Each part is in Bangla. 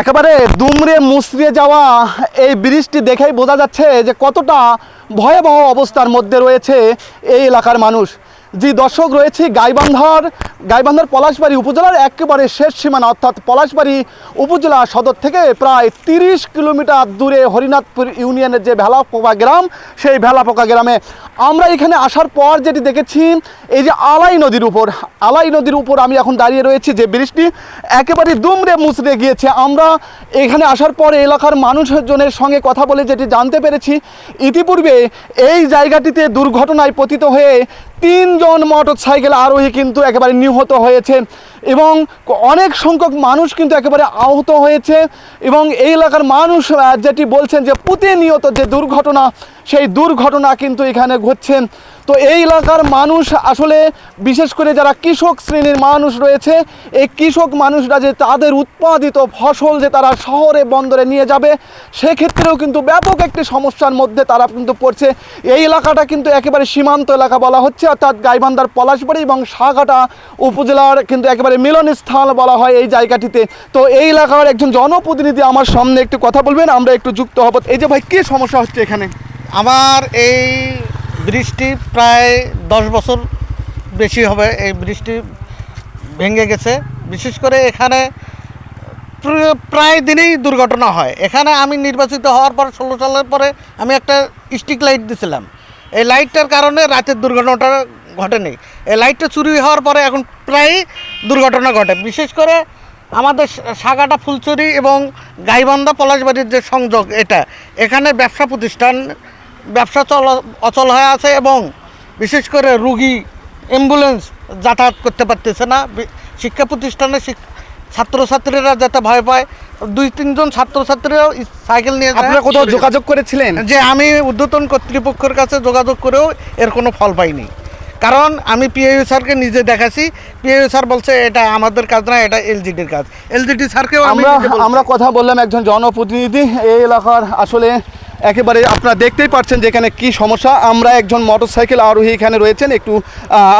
একেবারে দুমড়ে মুসড়িয়ে যাওয়া এই ব্রিজটি দেখেই বোঝা যাচ্ছে যে কতটা ভয়াবহ অবস্থার মধ্যে রয়েছে এই এলাকার মানুষ। যে দর্শক, রয়েছে গাইবান্ধার গাইবান্ধার পলাশবাড়ি উপজেলার একেবারে শেষ সীমানা, অর্থাৎ পলাশবাড়ি উপজেলা সদর থেকে প্রায় তিরিশ কিলোমিটার দূরে হরিনাথপুর ইউনিয়নের যে ভেলাপোকা গ্রাম, সেই ভেলাপোকা গ্রামে। আমরা এখানে আসার পর যেটি দেখেছি, এই যে আলাই নদীর উপর, আলাই নদীর উপর আমি এখন দাঁড়িয়ে রয়েছি যে বৃষ্টি একেবারে দুমড়ে মুচড়ে গিয়েছে। আমরা এখানে আসার পর এলাকার মানুষজনের সঙ্গে কথা বলে যেটি জানতে পেরেছি, ইতিপূর্বে এই জায়গাটিতে দুর্ঘটনায় পতিত হয়ে তিনজন মোটর সাইকেল আরোহী কিন্তু একেবারে নিহত হয়েছে এবং অনেক সংখ্যক মানুষ কিন্তু একেবারে আহত হয়েছে এবং এই এলাকার মানুষ যেটি বলছেন যে প্রতিনিয়ত যে দুর্ঘটনা, সেই দুর্ঘটনা কিন্তু এখানে ঘটছে। তো এই এলাকার মানুষ আসলে, বিশেষ করে যারা কৃষক শ্রেণির মানুষ রয়েছে, এই কৃষক মানুষরা যে তাদের উৎপাদিত ফসল যে তারা শহরে, বন্দরে নিয়ে যাবে, সেক্ষেত্রেও কিন্তু ব্যাপক একটি সমস্যার মধ্যে তারা কিন্তু পড়ছে। এই এলাকাটা কিন্তু একেবারে সীমান্ত এলাকা বলা হচ্ছে, অর্থাৎ গাইবান্ধার পলাশবাড়ি এবং সাগাটা উপজেলার কিন্তু একেবারে মিলনস্থল বলা হয় এই জায়গাটিতে। তো এই এলাকার একজন জনপ্রতিনিধি আমার সামনে একটু কথা বলবেন, আমরা একটু যুক্ত হব। এই যে ভাই, কী সমস্যা হচ্ছে এখানে? আমার এই বৃষ্টি প্রায় দশ বছর বেশি হবে, এই বৃষ্টি ভেঙে গেছে। বিশেষ করে এখানে প্রায় দিনেই দুর্ঘটনা হয়। এখানে আমি নির্বাচিত হওয়ার পর, ষোলো সালের পরে আমি একটা স্টিক লাইট দিছিলাম। এই লাইটটার কারণে রাতের দুর্ঘটনাটা ঘটেনি। এই লাইটটা চুরি হওয়ার পরে এখন প্রায় দুর্ঘটনা ঘটে। বিশেষ করে আমাদের সাগাটা ফুলচুরি এবং গাইবান্ধা পলাশবাড়ির যে সংযোগ, এটা এখানে ব্যবসা প্রতিষ্ঠান ব্যবসা চল অচল হয়ে আছে এবং বিশেষ করে রুগী অ্যাম্বুলেন্স যাতায়াত করতে পারতেছে না। শিক্ষা প্রতিষ্ঠানে ছাত্রছাত্রীরা যাতে ভয় পায় দুই তিনজন ছাত্রছাত্রীরাও সাইকেল নিয়ে। আপনারা কোথাও যোগাযোগ করেছিলেন? যে আমি উদ্যতন কর্তৃপক্ষের কাছে যোগাযোগ করেও এর কোনো ফল পাইনি। কারণ আমি পিএইউ স্যারকে নিজে দেখাছি পিএইউ স্যার বলছে এটা আমাদের কাজ না এটা এলজিডির কাজ। এলজিডি স্যারকেও আমরা আমরা কথা বললাম একজন জনপ্রতিনিধি এই এলাকার। আসলে একেবারে আপনারা দেখতেই পাচ্ছেন যে এখানে কী সমস্যা। আমরা একজন মোটরসাইকেল আরোহী এখানে রয়েছেন। একটু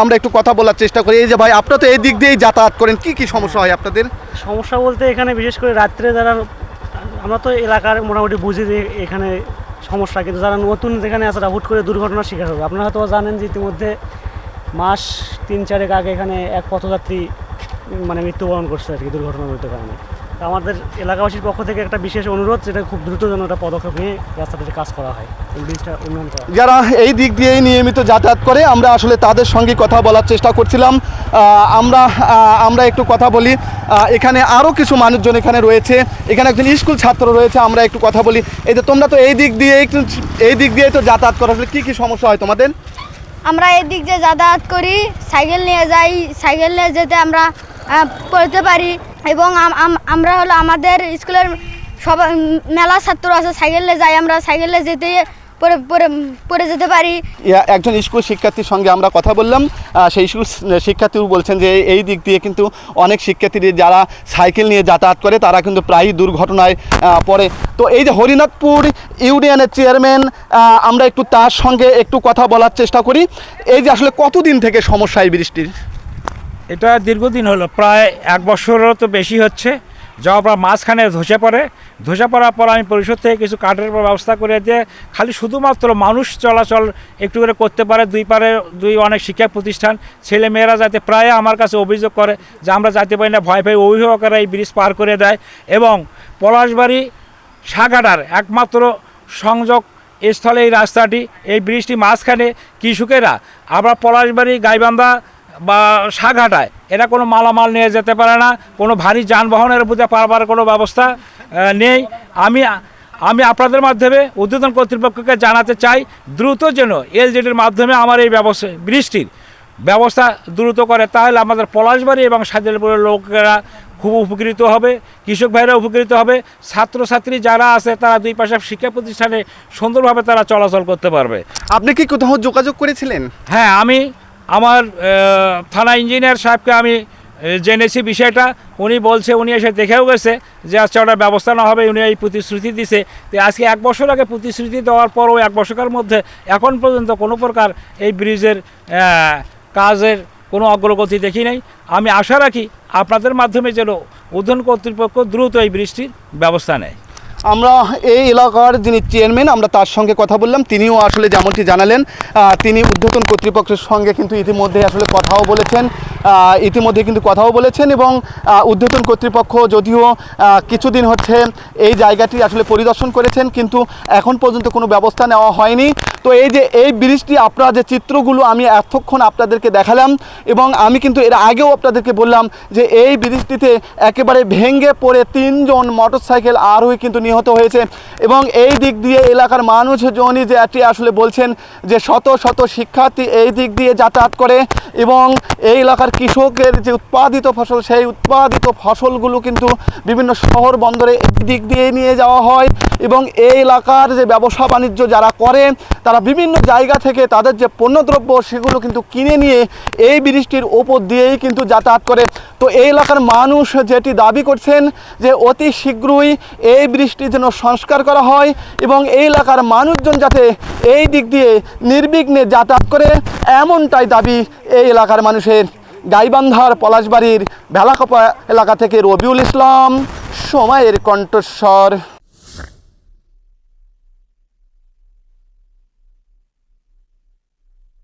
আমরা একটু কথা বলার চেষ্টা করি। এই যে ভাই, আপনারা তো এই দিক দিয়েই যাতায়াত করেন। কি কি সমস্যা হয় আপনাদের? সমস্যা বলতে এখানে বিশেষ করে রাত্রে যারা, আমরা তো এলাকার মোটামুটি বুঝি যে এখানে সমস্যা। কিন্তু যারা নতুন যেখানে আছে হুট করে দুর্ঘটনার শিকার হবে। আপনারা হয়তো জানেন যে ইতিমধ্যে মাস তিন চারেক আগে এখানে এক পথযাত্রী মানে মৃত্যুবরণ করছে আর কি দুর্ঘটনাজনিত কারণে। তো আমাদের এলাকাবাসীর পক্ষ থেকে একটা বিশেষ অনুরোধ যেটা খুব দ্রুত যেন একটা পদক্ষেপ নিয়ে রাস্তাটাতে কাজ করা হয় এই ব্রিজটা উন্নয়ন করা যারা এই দিক দিয়েই নিয়মিত যাতায়াত করে আমরা আসলে তাদের সঙ্গে কথা বলার চেষ্টা করছিলাম। আমরা আমরা একটু কথা বলি। এখানে আরও কিছু মানুষজন এখানে রয়েছে। এখানে একজন স্কুল ছাত্র রয়েছে আমরা একটু কথা বলি। এই যে তোমরা তো এই দিক দিয়ে একটু এই দিক দিয়ে তো যাতায়াত করো। আসলে কী কী সমস্যা হয় তোমাদের? আমরা এদিক দিয়ে যাতায়াত করি সাইকেল নিয়ে যাই সাইকেল নিয়ে যেতে আমরা পড়তে পারি। এবং আম- আম- আমরা হলো আমাদের স্কুলের সব মেলা ছাত্র আছে, সাইকেলে যাই আমরা, সাইকেলে যেতে পরে পরে পরে যেতে পারি। একজন স্কুল শিক্ষার্থীর সঙ্গে আমরা কথা বললাম। সেই স্কুল শিক্ষার্থী বলছেন যে এই দিক দিয়ে কিন্তু অনেক শিক্ষার্থী যারা সাইকেল নিয়ে যাতায়াত করে, তারা কিন্তু প্রায়ই দুর্ঘটনায় পড়ে। তো এই যে হরিনাথপুর ইউনিয়নের চেয়ারম্যান আমরা একটু তার সঙ্গে একটু কথা বলার চেষ্টা করি। এই যে আসলে কতদিন থেকে সমস্যা এই বৃষ্টির? এটা দীর্ঘদিন হলো, প্রায় এক বছরও তো বেশি হচ্ছে। যাওয়ার পর মাঝখানে ধসে পড়ে। ধসে পড়ার পর আমি পরিষদ থেকে কিছু কাঠের ব্যবস্থা করে দিয়ে খালি শুধুমাত্র মানুষ চলাচল একটু করে করতে পারে, দুই পারে, দুই অনেক শিক্ষা প্রতিষ্ঠান ছেলে মেয়েরা যাতে প্রায় আমার কাছে অভিযোগ করে যে আমরা যাইতে পারি না, ভয় পাই অভিভাবকেরা এই ব্রিজ পার করে দেয়। এবং পলাশবাড়ি সাগাটার একমাত্র সংযোগ স্থলে এই রাস্তাটি, এই ব্রিজটি মাঝখানে কৃষকেরা, আবার পলাশবাড়ি, গাইবান্ধা বা সাঘাটায় এরা কোনো মালামাল নিয়ে যেতে পারে না কোনো ভারী যানবাহনের বুঝে পারবার কোনো ব্যবস্থা নেই। আমি আমি আপনাদের মাধ্যমে উদ্বোধন কর্তৃপক্ষকে জানাতে চাই দ্রুত যেন এলজেডির মাধ্যমে আমার এই ব্যবস্থা বৃষ্টির ব্যবস্থা দ্রুত করে তাহলে আমাদের পলাশবাড়ি এবং সাজেলপুরের লোকেরা খুব উপকৃত হবে কৃষক ভাইরা উপকৃত হবে ছাত্রছাত্রী যারা আছে তারা দুই পাশে শিক্ষা প্রতিষ্ঠানে সুন্দরভাবে তারা চলাচল করতে পারবে। আপনি কি কোথাও যোগাযোগ করেছিলেন? হ্যাঁ আমি আমার থানা ইঞ্জিনিয়ার সাহেবকে আমি জেনেছি বিষয়টা। উনি বলছে, উনি এসে দেখেও গেছে যে আজকে ওটা ব্যবস্থা না হবে, উনি এই প্রতিশ্রুতি দিছে। তো আজকে এক বছর আগে প্রতিশ্রুতি দেওয়ার পরও এক বছরের মধ্যে এখন পর্যন্ত কোনো প্রকার এই ব্রিজের কাজের কোনো অগ্রগতি দেখি নাই। আমি আশা রাখি আপনাদের মাধ্যমে যেন উদ্যান কর্তৃপক্ষ দ্রুত এই বৃষ্টির ব্যবস্থা নেয়। আমরা এই এলাকার যিনি চেয়ারম্যান, আমরা তার সঙ্গে কথা বললাম। তিনিও আসলে যেমনটি জানালেন তিনি উদ্বোধন কর্তৃপক্ষের সঙ্গে কিন্তু ইতিমধ্যে আসলে কথাও বলেছেন। ইতিমধ্যে কিন্তু কথাও বলেছেন এবং উদ্বোধন কর্তৃপক্ষ যদিও কিছুদিন হচ্ছে এই জায়গাটি আসলে পরিদর্শন করেছেন, কিন্তু এখন পর্যন্ত কোনো ব্যবস্থা নেওয়া হয়নি। তো এই যে, এই ব্রিজটি, আপনারা যে চিত্রগুলো আমি এতক্ষণ আপনাদেরকে দেখালাম এবং আমি কিন্তু এর আগেও আপনাদেরকে বললাম যে এই ব্রিজটিতে একেবারে ভেঙে পড়ে তিনজন মোটরসাইকেল আরোহী কিন্তু নিহত হয়েছে এবং এই দিক দিয়ে এলাকার মানুষজনই যে এটি আসলে বলছেন যে শত শত শিক্ষার্থী এই দিক দিয়ে যাতায়াত করে এবং এই এলাকার কৃষকের যে উৎপাদিত ফসল, সেই উৎপাদিত ফসলগুলো কিন্তু বিভিন্ন শহর বন্দরে দিক দিয়ে নিয়ে যাওয়া হয় এবং এই এলাকার যে ব্যবসা বাণিজ্য যারা করে, তারা বিভিন্ন জায়গা থেকে তাদের যে পণ্যদ্রব্য, সেগুলো কিন্তু কিনে নিয়ে এই বৃষ্টির ওপর দিয়েই কিন্তু যাতায়াত করে। তো এই এলাকার মানুষ যেটি দাবি করছেন যে অতি শীঘ্রই এই বৃষ্টির জন্য সংস্কার করা হয় এবং এই এলাকার মানুষজন যাতে এই দিক দিয়ে নির্বিঘ্নে যাতায়াত করে, এমনটাই দাবি এই এলাকার মানুষের। গাইবান্ধার পলাশবাড়ির ভেলাকপা এলাকা থেকে রবিউল ইসলাম সময়ের কণ্ঠস্বর।